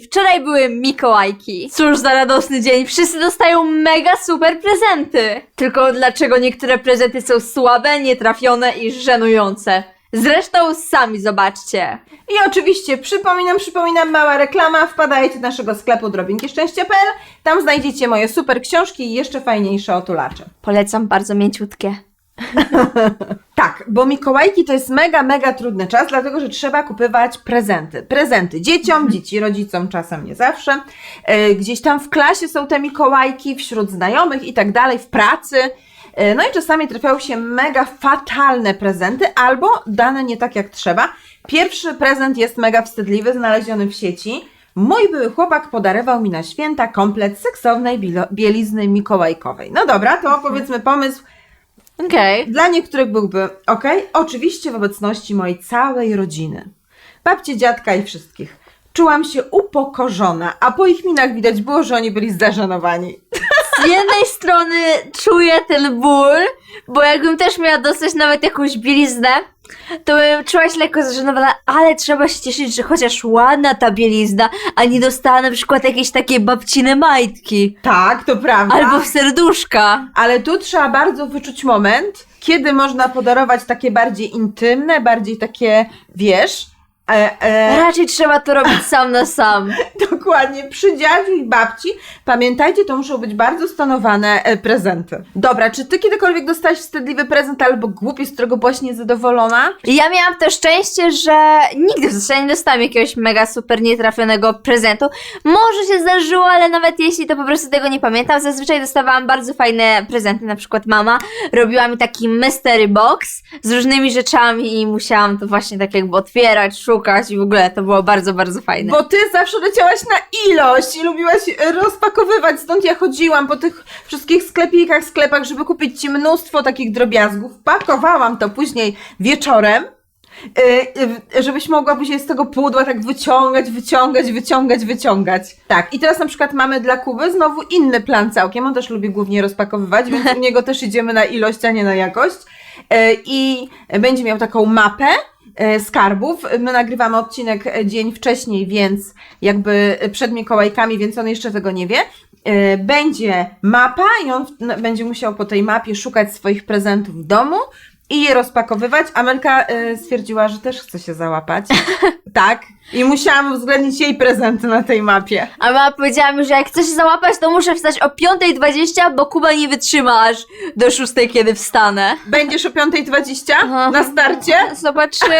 wczoraj były Mikołajki. Cóż za radosny dzień, wszyscy dostają mega super prezenty. Tylko dlaczego niektóre prezenty są słabe, nietrafione i żenujące? Zresztą sami zobaczcie. I oczywiście przypominam, przypominam, mała reklama, wpadajcie do naszego sklepu drobinkieszczęścia.pl, tam znajdziecie moje super książki i jeszcze fajniejsze otulacze. Polecam bardzo mięciutkie. Tak, bo Mikołajki to jest mega, mega trudny czas, dlatego że trzeba kupywać prezenty. Prezenty dzieciom, dzieci rodzicom, czasem nie zawsze. E, Gdzieś tam w klasie są te Mikołajki, wśród znajomych i tak dalej, w pracy. E, No i czasami trafiają się mega fatalne prezenty albo dane nie tak jak trzeba. Pierwszy prezent jest mega wstydliwy, znaleziony w sieci. Mój były chłopak podarował mi na święta komplet seksownej bielizny mikołajkowej. No dobra, to powiedzmy pomysł Okej. dla niektórych byłby ok, oczywiście w obecności mojej całej rodziny. Babci, dziadka i wszystkich. Czułam się upokorzona, a po ich minach widać było, że oni byli zażenowani. Z jednej strony czuję ten ból, bo jakbym też miała dostać nawet jakąś bieliznę, to bym czuła się lekko zażenowana, ale trzeba się cieszyć, że chociaż ładna ta bielizna, a nie dostała na przykład jakieś takie babcine majtki. Tak, to prawda. Albo w serduszka. Ale tu trzeba bardzo wyczuć moment, kiedy można podarować takie bardziej intymne, bardziej takie, wiesz, e, e, Raczej trzeba to robić sam na sam. Dokładnie, przy dziadziu i babci. Pamiętajcie, to muszą być bardzo stonowane e, prezenty. Dobra, czy ty kiedykolwiek dostałaś wstydliwy prezent albo głupi, z którego byłaś niezadowolona? Ja miałam to szczęście, że nigdy w zasadzie nie dostałam jakiegoś mega super nietrafionego prezentu. Może się zdarzyło, ale nawet jeśli to po prostu tego nie pamiętam, zazwyczaj dostawałam bardzo fajne prezenty, na przykład mama robiła mi taki mystery box z różnymi rzeczami i musiałam to właśnie tak jakby otwierać, szukać i w ogóle to było bardzo, bardzo fajne. Bo ty zawsze leciałaś na ilość i lubiłaś e, rozpakowywać, stąd ja chodziłam po tych wszystkich sklepikach, sklepach, żeby kupić ci mnóstwo takich drobiazgów. Pakowałam to później wieczorem. e, e, Żebyś mogła później z tego pudła tak wyciągać, wyciągać, wyciągać, wyciągać. Tak, i teraz na przykład mamy dla Kuby znowu inny plan całkiem. On też lubi głównie rozpakowywać, więc u niego też idziemy na ilość, a nie na jakość. I będzie miał taką mapę skarbów. My nagrywamy odcinek e, dzień wcześniej, więc jakby przed Mikołajkami, więc on jeszcze tego nie wie. E, Będzie mapa i on będzie musiał po tej mapie szukać swoich prezentów w domu i je rozpakowywać. Amelka e, stwierdziła, że też chce się załapać. tak. I musiałam uwzględnić jej prezenty na tej mapie. A mama powiedziała mi, że jak chcę się załapać, to muszę wstać o 5.20, bo Kuba nie wytrzyma aż do 6, kiedy wstanę. Będziesz o 5.20 Aha. na starcie? Zobaczymy.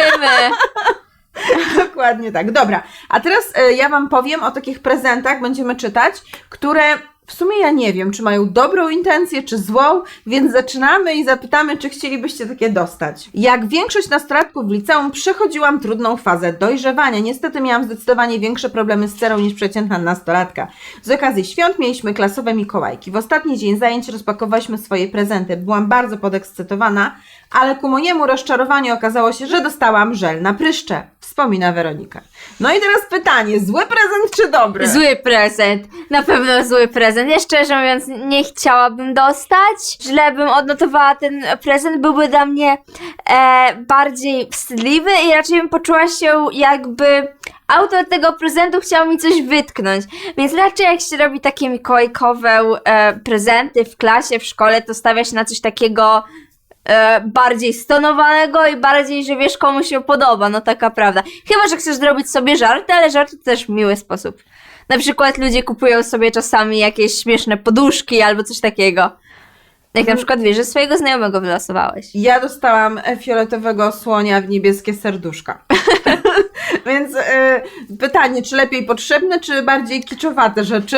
Dokładnie tak. Dobra, a teraz e, ja Wam powiem o takich prezentach, będziemy czytać, które w sumie ja nie wiem, czy mają dobrą intencję, czy złą, więc zaczynamy i zapytamy, czy chcielibyście takie dostać. Jak większość nastolatków w liceum, przechodziłam trudną fazę dojrzewania. Niestety miałam zdecydowanie większe problemy z cerą niż przeciętna nastolatka. Z okazji świąt mieliśmy klasowe Mikołajki. W ostatni dzień zajęć rozpakowałyśmy swoje prezenty. Byłam bardzo podekscytowana, ale ku mojemu rozczarowaniu okazało się, że dostałam żel na pryszcze, wspomina Weronika. No i teraz pytanie, zły prezent czy dobry? Zły prezent. Na pewno zły prezent. Ja szczerze mówiąc nie chciałabym dostać. Źle bym odnotowała ten prezent. Byłby dla mnie e, bardziej wstydliwy i raczej bym poczuła się jakby autor tego prezentu chciał mi coś wytknąć. Więc raczej jak się robi takie mikołajkowe e, prezenty w klasie, w szkole, to stawia się na coś takiego e, bardziej stonowanego i bardziej, że wiesz komu się podoba, no taka prawda. Chyba, że chcesz zrobić sobie żarty, ale żarty to też w miły sposób. Na przykład ludzie kupują sobie czasami jakieś śmieszne poduszki albo coś takiego. Jak na przykład wiesz, że swojego znajomego wylosowałeś. Ja dostałam fioletowego słonia w niebieskie serduszka. Więc e, pytanie, czy lepiej potrzebne, czy bardziej kiczowate rzeczy?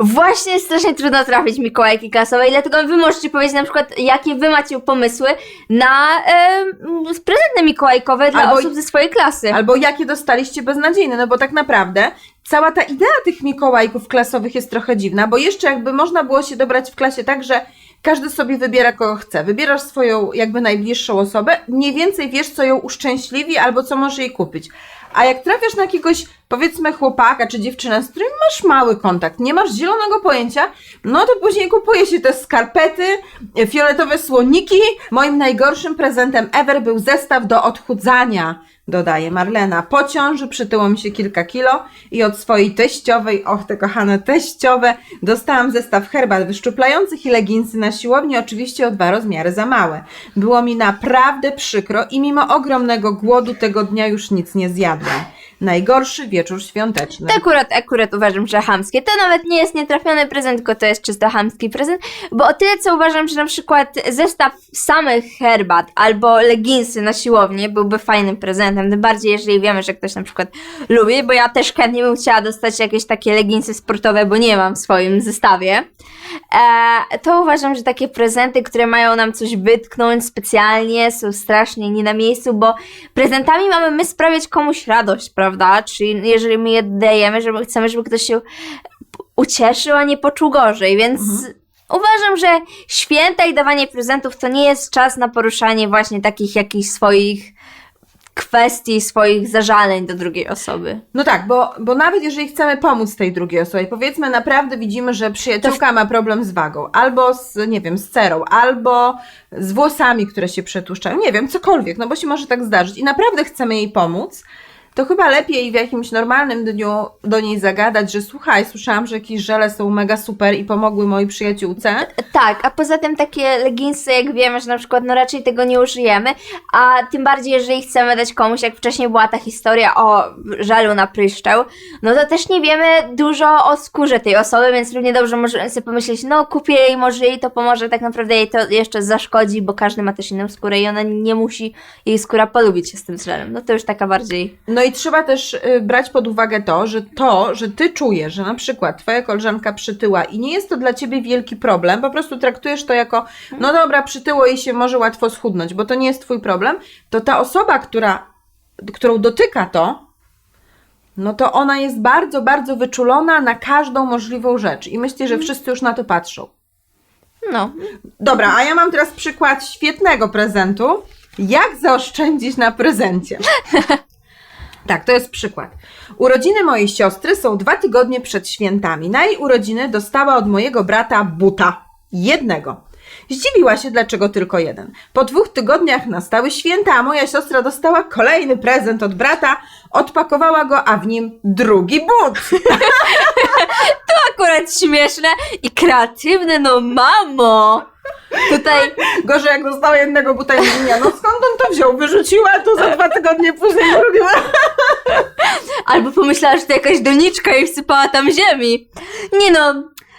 Właśnie strasznie trudno trafić Mikołajki klasowe i dlatego wy możecie powiedzieć na przykład, jakie wy macie pomysły na e, prezenty mikołajkowe dla Albo- osób ze swojej klasy. Albo jakie dostaliście beznadziejne, no bo tak naprawdę cała ta idea tych Mikołajków klasowych jest trochę dziwna, bo jeszcze jakby można było się dobrać w klasie tak, że każdy sobie wybiera kogo chce. Wybierasz swoją jakby najbliższą osobę, mniej więcej wiesz, co ją uszczęśliwi albo co może jej kupić. A jak trafiasz na jakiegoś powiedzmy chłopaka czy dziewczynę, z którym masz mały kontakt, nie masz zielonego pojęcia, no to później kupuje się te skarpety, fioletowe słoniki. Moim najgorszym prezentem ever był zestaw do odchudzania, dodaje Marlena. Po ciąży przytyło mi się kilka kilo i od swojej teściowej, och te kochane teściowe, dostałam zestaw herbat wyszczuplających i leginsy na siłowni, oczywiście o dwa rozmiary za małe. Było mi naprawdę przykro i mimo ogromnego głodu tego dnia już nic nie zjadłam. Najgorszy wieczór świąteczny. To akurat, akurat uważam, że chamskie. To nawet nie jest nietrafiony prezent, tylko to jest czysto chamski prezent, bo o tyle co uważam, że na przykład zestaw samych herbat albo leginsy na siłowni byłby fajnym prezentem, tym bardziej jeżeli wiemy, że ktoś na przykład lubi, bo ja też chętnie bym chciała dostać jakieś takie leginsy sportowe, bo nie mam w swoim zestawie. E, to uważam, że takie prezenty, które mają nam coś wytknąć specjalnie, są strasznie nie na miejscu, bo prezentami mamy my sprawiać komuś radość, prawda? Czyli jeżeli my je dajemy, żeby chcemy, żeby ktoś się ucieszył, a nie poczuł gorzej, więc uważam, że święta i dawanie prezentów to nie jest czas na poruszanie właśnie takich jakichś swoich kwestii, swoich zażaleń do drugiej osoby. No tak, bo, bo nawet jeżeli chcemy pomóc tej drugiej osobie, powiedzmy naprawdę widzimy, że przyjaciółka ma problem z wagą, albo z, nie wiem, z cerą, albo z włosami, które się przetłuszczają, nie wiem, cokolwiek, no bo się może tak zdarzyć i naprawdę chcemy jej pomóc, to chyba lepiej w jakimś normalnym dniu do niej zagadać, że słuchaj, słyszałam, że jakieś żele są mega super i pomogły mojej przyjaciółce. Tak, a poza tym takie leginsy, jak wiemy, że na przykład no raczej tego nie użyjemy, a tym bardziej jeżeli chcemy dać komuś, jak wcześniej była ta historia o żalu na pryszczeł, no to też nie wiemy dużo o skórze tej osoby, więc równie dobrze możemy sobie pomyśleć, no kupię jej, może jej to pomoże, tak naprawdę jej to jeszcze zaszkodzi, bo każdy ma też inną skórę i ona nie musi jej skóra polubić się z tym żelem. No to już taka bardziej... No i trzeba też y, brać pod uwagę to, że to, że ty czujesz, że na przykład twoja koleżanka przytyła i nie jest to dla ciebie wielki problem, po prostu traktujesz to jako, no dobra, przytyło i się może łatwo schudnąć, bo to nie jest twój problem, to ta osoba, która, którą dotyka to, no to ona jest bardzo, bardzo wyczulona na każdą możliwą rzecz i myślę, że wszyscy już na to patrzą. No, Dobra, a ja mam teraz przykład świetnego prezentu. Jak zaoszczędzić na prezencie? Tak, to jest przykład. Urodziny mojej siostry są dwa tygodnie przed świętami. Na jej urodziny dostała od mojego brata buta. Jednego. Zdziwiła się, dlaczego tylko jeden. Po dwóch tygodniach nastały święta, a moja siostra dostała kolejny prezent od brata, odpakowała go, a w nim drugi but. akurat śmieszne i kreatywne, no mamo! Tutaj Gorzej jak dostała jednego buta i mówi, nie, no skąd on to wziął? Wyrzuciła, tu za dwa tygodnie później drugi. Albo pomyślała, że to jakaś doniczka i wsypała tam ziemi. Nie no,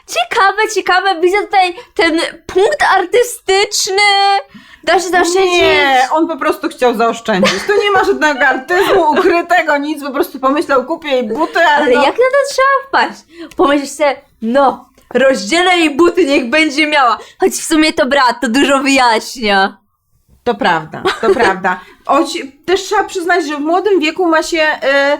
ciekawe, ciekawe. Widzę tutaj ten punkt artystyczny. Da się zaoszczędzić. Nie, on po prostu chciał zaoszczędzić. Tu nie ma żadnego artyzmu ukrytego, nic, po prostu pomyślał, kupię jej buty, ale, Ale no, jak na to trzeba wpaść? Pomyślisz sobie, no, rozdzielę jej buty, niech będzie miała. Choć w sumie to brat, to dużo wyjaśnia. To prawda, to prawda. Choć też trzeba przyznać, że w młodym wieku ma się e,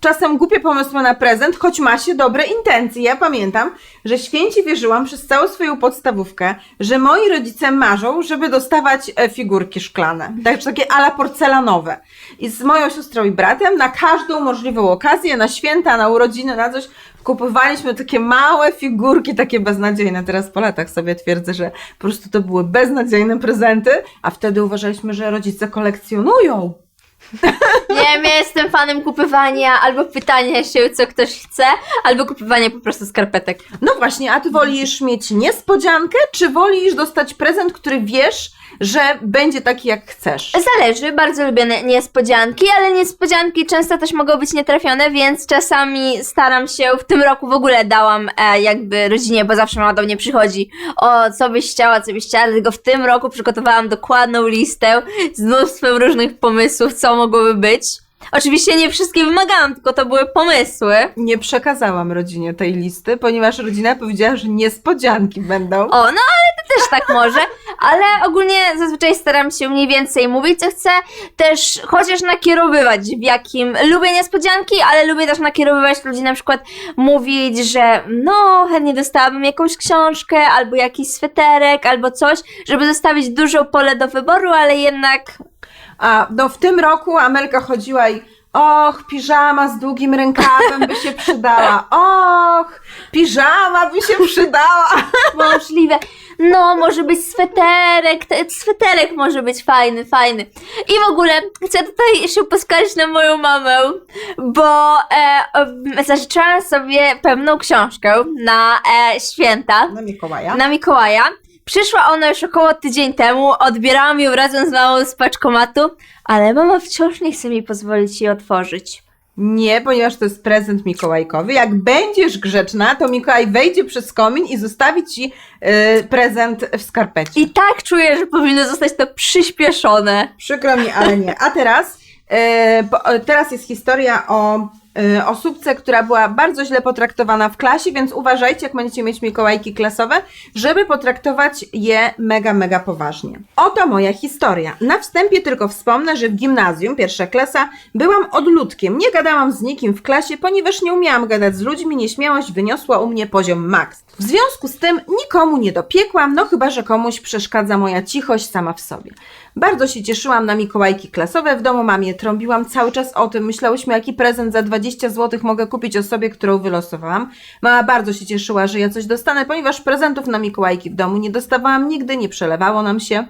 czasem głupie pomysły na prezent, choć ma się dobre intencje. Ja pamiętam, że święci wierzyłam przez całą swoją podstawówkę, że moi rodzice marzą, żeby dostawać e, figurki szklane. Tak, takie ala porcelanowe. I z moją siostrą i bratem na każdą możliwą okazję, na święta, na urodziny, na coś, kupowaliśmy takie małe figurki, takie beznadziejne. Teraz po latach sobie twierdzę, że po prostu to były beznadziejne prezenty, a wtedy uważaliśmy, że rodzice kolekcjonują. Nie wiem, ja jestem fanem kupywania albo pytania się, co ktoś chce, albo kupywania po prostu skarpetek. No właśnie, a ty wolisz mieć niespodziankę, czy wolisz dostać prezent, który wiesz, że będzie taki jak chcesz? Zależy, bardzo lubię niespodzianki, ale niespodzianki często też mogą być nietrafione, więc czasami staram się, w tym roku w ogóle dałam e, jakby rodzinie, bo zawsze mama do mnie przychodzi, o co byś chciała, co byś chciała, dlatego w tym roku przygotowałam dokładną listę z mnóstwem różnych pomysłów, co mogłoby być. Oczywiście nie wszystkie wymagałam, tylko to były pomysły. Nie przekazałam rodzinie tej listy, ponieważ rodzina powiedziała, że niespodzianki będą. O, no ale to też tak może, ale ogólnie zazwyczaj staram się mniej więcej mówić, co chcę, też chociaż nakierowywać, w jakim lubię niespodzianki, ale lubię też nakierowywać ludzi, na przykład mówić, że no, chętnie dostałabym jakąś książkę, albo jakiś sweterek, albo coś, żeby zostawić dużo pole do wyboru, ale jednak A no w tym roku Amelka chodziła i Och, piżama z długim rękawem by się przydała. Och, piżama by się przydała. Możliwe. No, może być sweterek, te, sweterek może być fajny, fajny. I w ogóle chcę tutaj się poskarżyć na moją mamę, bo e, zażyczyłam sobie pewną książkę na e, święta, Na Mikołaja. na Mikołaja. Przyszła ona już około tydzień temu, odbierałam ją razem z mamą z paczkomatu, ale mama wciąż nie chce mi pozwolić jej otworzyć. Nie, ponieważ to jest prezent mikołajkowy. Jak będziesz grzeczna, to Mikołaj wejdzie przez komin i zostawi ci y, prezent w skarpecie. I tak czuję, że powinno zostać to przyspieszone. Przykro mi, ale nie. A teraz, bo, e, teraz jest historia o osóbce, która była bardzo źle potraktowana w klasie, więc uważajcie, jak będziecie mieć Mikołajki klasowe, żeby potraktować je mega, mega poważnie. Oto moja historia. Na wstępie tylko wspomnę, że w gimnazjum, pierwsza klasa, byłam odludkiem. Nie gadałam z nikim w klasie, ponieważ nie umiałam gadać z ludźmi, nieśmiałość wyniosła u mnie poziom max. W związku z tym nikomu nie dopiekłam, no chyba, że komuś przeszkadza moja cichość sama w sobie. Bardzo się cieszyłam na Mikołajki klasowe, w domu mamie trąbiłam cały czas o tym, myślałyśmy jaki prezent za 20 zł mogę kupić osobie, którą wylosowałam. Mama bardzo się cieszyła, że ja coś dostanę, ponieważ prezentów na Mikołajki w domu nie dostawałam nigdy, nie przelewało nam się.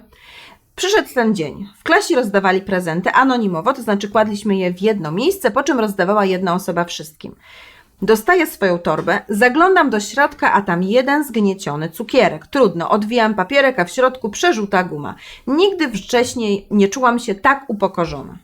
Przyszedł ten dzień. W klasie rozdawali prezenty anonimowo, to znaczy kładliśmy je w jedno miejsce, po czym rozdawała jedna osoba wszystkim. Dostaję swoją torbę, zaglądam do środka, a tam jeden zgnieciony cukierek. Trudno, odwijam papierek, a w środku przeżółta guma. Nigdy wcześniej nie czułam się tak upokorzona.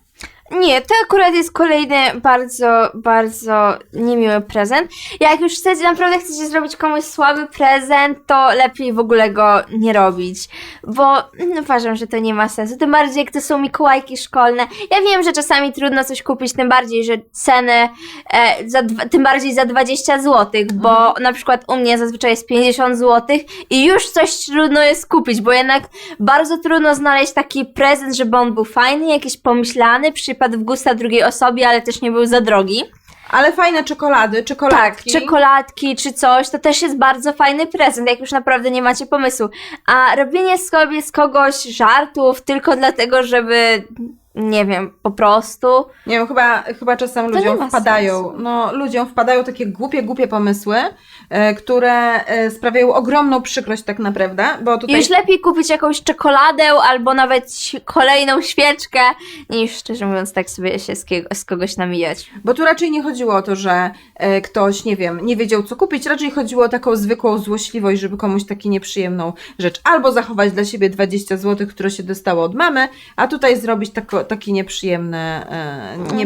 Nie, to akurat jest kolejny bardzo, bardzo niemiły prezent. Jak już chcecie, naprawdę chcecie zrobić komuś słaby prezent, to lepiej w ogóle go nie robić, bo mm, uważam, że to nie ma sensu. Tym bardziej, jak to są Mikołajki szkolne. Ja wiem, że czasami trudno coś kupić, tym bardziej, że ceny, e, za, tym bardziej za 20 zł, bo na przykład u mnie zazwyczaj jest 50 zł i już coś trudno jest kupić, bo jednak bardzo trudno znaleźć taki prezent, żeby on był fajny, jakiś pomyślany, przypadł w gusta drugiej osobie, ale też nie był za drogi. Ale fajne czekolady, Tak, czekoladki. czekoladki czy coś, to też jest bardzo fajny prezent, jak już naprawdę nie macie pomysłu. A robienie sobie z kogoś żartów tylko dlatego, żeby, nie wiem, po prostu. Nie wiem, chyba, chyba czasem nie ludziom wpadają, sensu. no ludziom wpadają takie głupie, głupie pomysły, e, które e, sprawiają ogromną przykrość tak naprawdę, bo tutaj... Już lepiej kupić jakąś czekoladę albo nawet kolejną świeczkę, niż szczerze mówiąc tak sobie się z, kie- z kogoś namijać. Bo tu raczej nie chodziło o to, że e, ktoś, nie wiem, nie wiedział co kupić, raczej chodziło o taką zwykłą złośliwość, żeby komuś taki nieprzyjemną rzecz albo zachować dla siebie 20 zł, które się dostało od mamy, a tutaj zrobić tako, taki nieprzyjemny, e, nieprzyjemną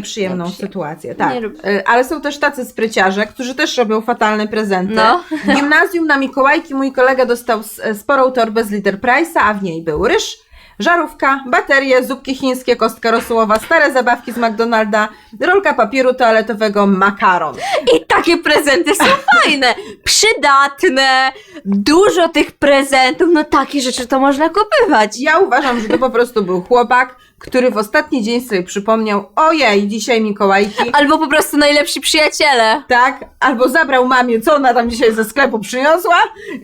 nieprzyjemny. sytuację. Tak. E, ale są też tacy spryciarze, którzy też robią fatalne prezenty. No. W gimnazjum na Mikołajki mój kolega dostał s- sporą torbę z liter Price'a, a w niej był ryż, żarówka, baterie, zupki chińskie, kostka rosołowa, stare zabawki z McDonalda, rolka papieru toaletowego, makaron. I takie prezenty są fajne, przydatne, dużo tych prezentów, no takie rzeczy to można kupywać. Ja uważam, że to po prostu był chłopak, który w ostatni dzień sobie przypomniał, ojej, dzisiaj Mikołajki, Albo po prostu najlepsi przyjaciele. tak, albo zabrał mamie, co ona tam dzisiaj ze sklepu przyniosła,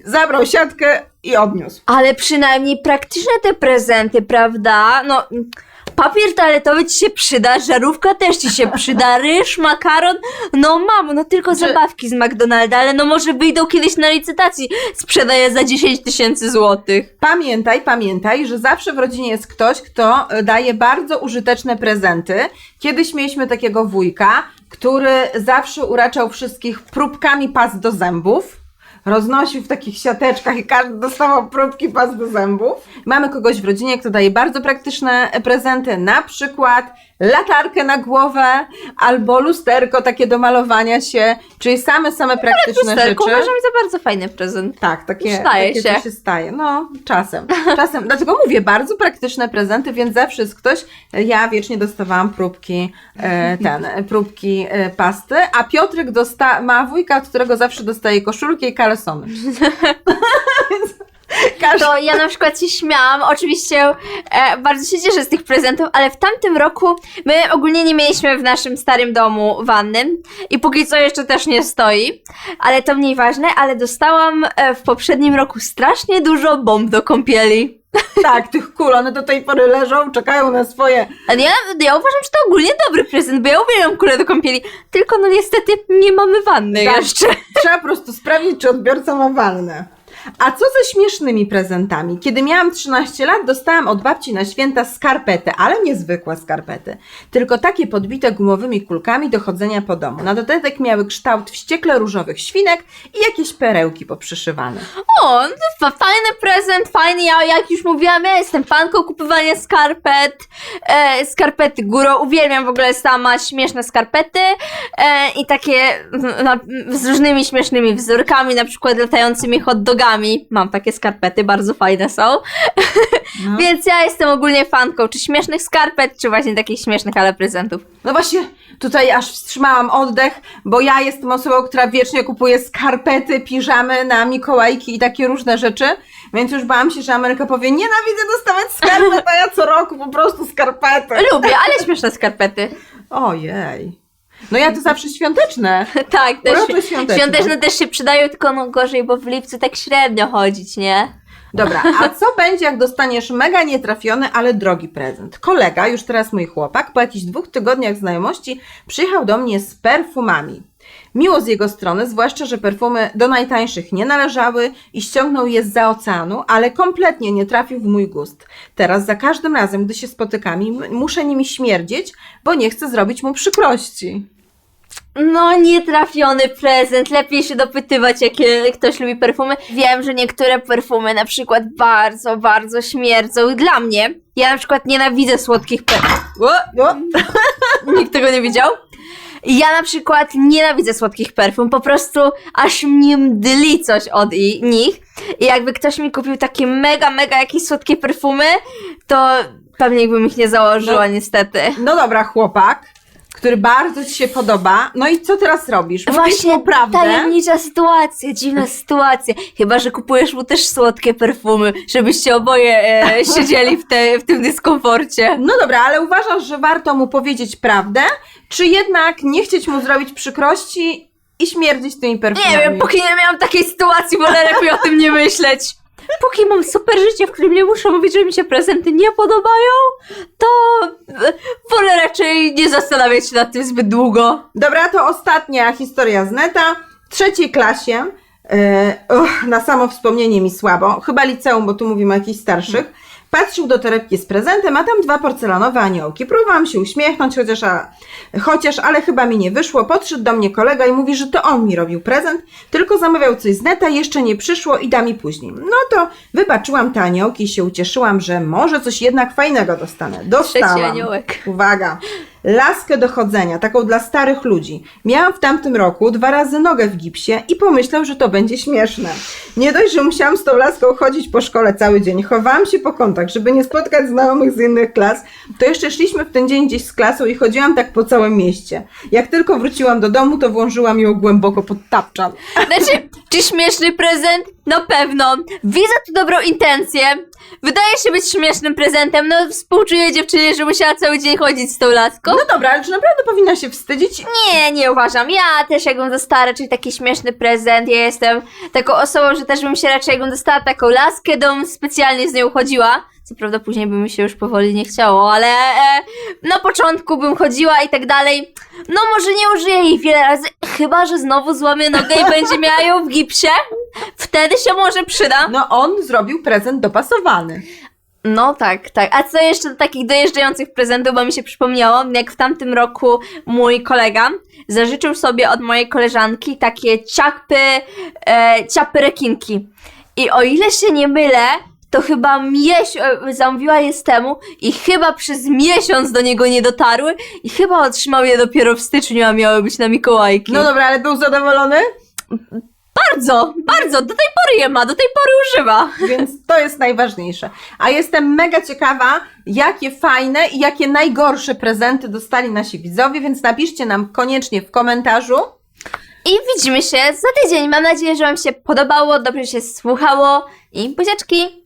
zabrał siatkę i odniósł. Ale przynajmniej praktyczne te prezenty, prawda? No, papier toaletowy ci się przyda, żarówka też ci się przyda, ryż, makaron. No mam, no tylko zabawki z McDonalda, ale no może wyjdą kiedyś na licytacji. Sprzedaję za 10 tysięcy złotych. Pamiętaj, pamiętaj, że zawsze w rodzinie jest ktoś, kto e, daje bardzo użyteczne prezenty. Kiedyś mieliśmy takiego wujka, który zawsze uraczał wszystkich próbkami pas do zębów. Roznosił w takich siateczkach i każdy dostawał próbki pas do zębów. Mamy kogoś w rodzinie, kto daje bardzo praktyczne e, prezenty, na przykład latarkę na głowę albo lusterko takie do malowania się, czyli same, same praktyczne Lusterko rzeczy. uważam za bardzo fajny prezent. Tak, takie, Staje takie się. to się staje. No, czasem. Czasem. Dlatego mówię, bardzo praktyczne prezenty, więc zawsze jest ktoś. Ja wiecznie dostawałam próbki, e, ten, próbki e, pasty, a Piotrek dosta- ma wujka, od którego zawsze dostaje koszulki i kalesony. Więc każdy... To ja na przykład się śmiałam, oczywiście e, bardzo się cieszę z tych prezentów, ale w tamtym roku my ogólnie nie mieliśmy w naszym starym domu wanny i póki co jeszcze też nie stoi, ale to mniej ważne, ale dostałam e, w poprzednim roku strasznie dużo bomb do kąpieli. Tak, tych kul, one do tej pory leżą, czekają na swoje. Ale ja, ja uważam, że to ogólnie dobry prezent, bo ja uwielbiam kulę do kąpieli. Tylko no niestety nie mamy wanny Tak. jeszcze. Trzeba po prostu sprawdzić, czy odbiorca ma walne. A co ze śmiesznymi prezentami? Kiedy miałam 13 lat, dostałam od babci na święta skarpety, ale nie zwykłe skarpety, tylko takie podbite gumowymi kulkami do chodzenia po domu. Na dodatek miały kształt wściekle różowych świnek i jakieś perełki poprzyszywane. O, no fajny prezent, fajny. Ja, jak już mówiłam, ja jestem fanką kupowania skarpet. E, skarpety górą, uwielbiam w ogóle sama śmieszne skarpety e, i takie na, z różnymi śmiesznymi wzorkami, na przykład latającymi hot dogami. Mam takie skarpety, bardzo fajne są. No. Więc ja jestem ogólnie fanką czy śmiesznych skarpet, czy właśnie takich śmiesznych, ale prezentów. No właśnie, tutaj aż wstrzymałam oddech, bo ja jestem osobą, która wiecznie kupuje skarpety, piżamy na Mikołajki i takie różne rzeczy, więc już bałam się, że Ameryka powie, nienawidzę dostawać skarpet, a ja co roku po prostu skarpety. Lubię, ale śmieszne skarpety. Ojej. No ja to zawsze świąteczne. Tak, też świąteczne. świąteczne też się przydają, tylko no gorzej, bo w lipcu tak średnio chodzić, nie? Dobra, a co będzie, jak dostaniesz mega nietrafiony, ale drogi prezent? Kolega, już teraz mój chłopak, po jakichś dwóch tygodniach znajomości przyjechał do mnie z perfumami. Miło z jego strony, zwłaszcza, że perfumy do najtańszych nie należały i ściągnął je z oceanu, ale kompletnie nie trafił w mój gust. Teraz za każdym razem, gdy się spotykamy, m- muszę nimi śmierdzieć, bo nie chcę zrobić mu przykrości. No, nietrafiony prezent. Lepiej się dopytywać, jakie ktoś lubi perfumy. Wiem, że niektóre perfumy na przykład bardzo, bardzo śmierdzą. Dla mnie, ja na przykład nienawidzę słodkich perfum. No, Nikt tego nie widział? Ja na przykład nienawidzę słodkich perfum, po prostu aż mnie mdli coś od nich. I jakby ktoś mi kupił takie mega, mega jakieś słodkie perfumy, to pewnie bym ich nie założyła, No. niestety. no dobra, chłopak, który bardzo Ci się podoba. No i co teraz robisz? Mówisz Właśnie mu prawdę? tajemnicza sytuacja, dziwna sytuacja. Chyba, że kupujesz mu też słodkie perfumy, żebyście oboje e, siedzieli w, te, w tym dyskomforcie. No dobra, ale uważasz, że warto mu powiedzieć prawdę, czy jednak nie chcieć mu zrobić przykrości i śmierdzić tymi perfumami? Nie wiem, póki nie miałam takiej sytuacji, wolę lepiej o tym nie myśleć. Póki mam super życie, w którym nie muszę mówić, że mi się prezenty nie podobają, to e, wolę raczej nie zastanawiać się nad tym zbyt długo. Dobra, to ostatnia historia z neta. W trzeciej klasie, e, uch, na samo wspomnienie mi słabo, chyba liceum, bo tu mówimy o jakichś starszych, patrzył do torebki z prezentem, a tam dwa porcelanowe aniołki. Próbowałam się uśmiechnąć, chociaż, a, chociaż, ale chyba mi nie wyszło. Podszedł do mnie kolega i mówi, że to on mi robił prezent, tylko zamawiał coś z neta, jeszcze nie przyszło i da mi później. No to wybaczyłam te aniołki i się ucieszyłam, że może coś jednak fajnego dostanę. Dostałam. Trzeci aniołek. Uwaga. Laskę do chodzenia, taką dla starych ludzi. Miałam w tamtym roku dwa razy nogę w gipsie i pomyślał, że to będzie śmieszne. Nie dość, że musiałam z tą laską chodzić po szkole cały dzień, chowałam się po kątach, żeby nie spotkać znajomych z innych klas, to jeszcze szliśmy w ten dzień gdzieś z klasą i chodziłam tak po całym mieście. Jak tylko wróciłam do domu, to włożyłam ją głęboko pod tapczan. Znaczy, czy śmieszny prezent? Na pewno. Widzę tu dobrą intencję. Wydaje się być śmiesznym prezentem. No, współczuję dziewczynie, że musiała cały dzień chodzić z tą laską. No dobra, ale czy naprawdę powinna się wstydzić? Nie, nie uważam. Ja też jakbym dostała raczej taki śmieszny prezent. Ja jestem taką osobą, że też bym się raczej jakbym dostała taką laskę, to bym specjalnie z nią chodziła. Co prawda później by mi się już powoli nie chciało, ale e, na początku bym chodziła i tak dalej. No może nie użyję jej wiele razy, chyba że znowu złamię nogę i będzie miała ją w gipsie. Wtedy się może przyda. No on zrobił prezent dopasowany. No tak, tak. A co jeszcze do takich dojeżdżających prezentów, bo mi się przypomniało, jak w tamtym roku mój kolega zażyczył sobie od mojej koleżanki takie ciapy, e, ciapy rekinki. I o ile się nie mylę, to chyba mieś, e, zamówiła je z temu i chyba przez miesiąc do niego nie dotarły i chyba otrzymał je dopiero w styczniu, a miały być na Mikołajki. No dobra, ale był zadowolony? bardzo, bardzo, do tej pory je ma, do tej pory używa. Więc to jest najważniejsze. A jestem mega ciekawa, jakie fajne i jakie najgorsze prezenty dostali nasi widzowie, więc napiszcie nam koniecznie w komentarzu. I widzimy się za tydzień. Mam nadzieję, że Wam się podobało, dobrze się słuchało i buziaczki.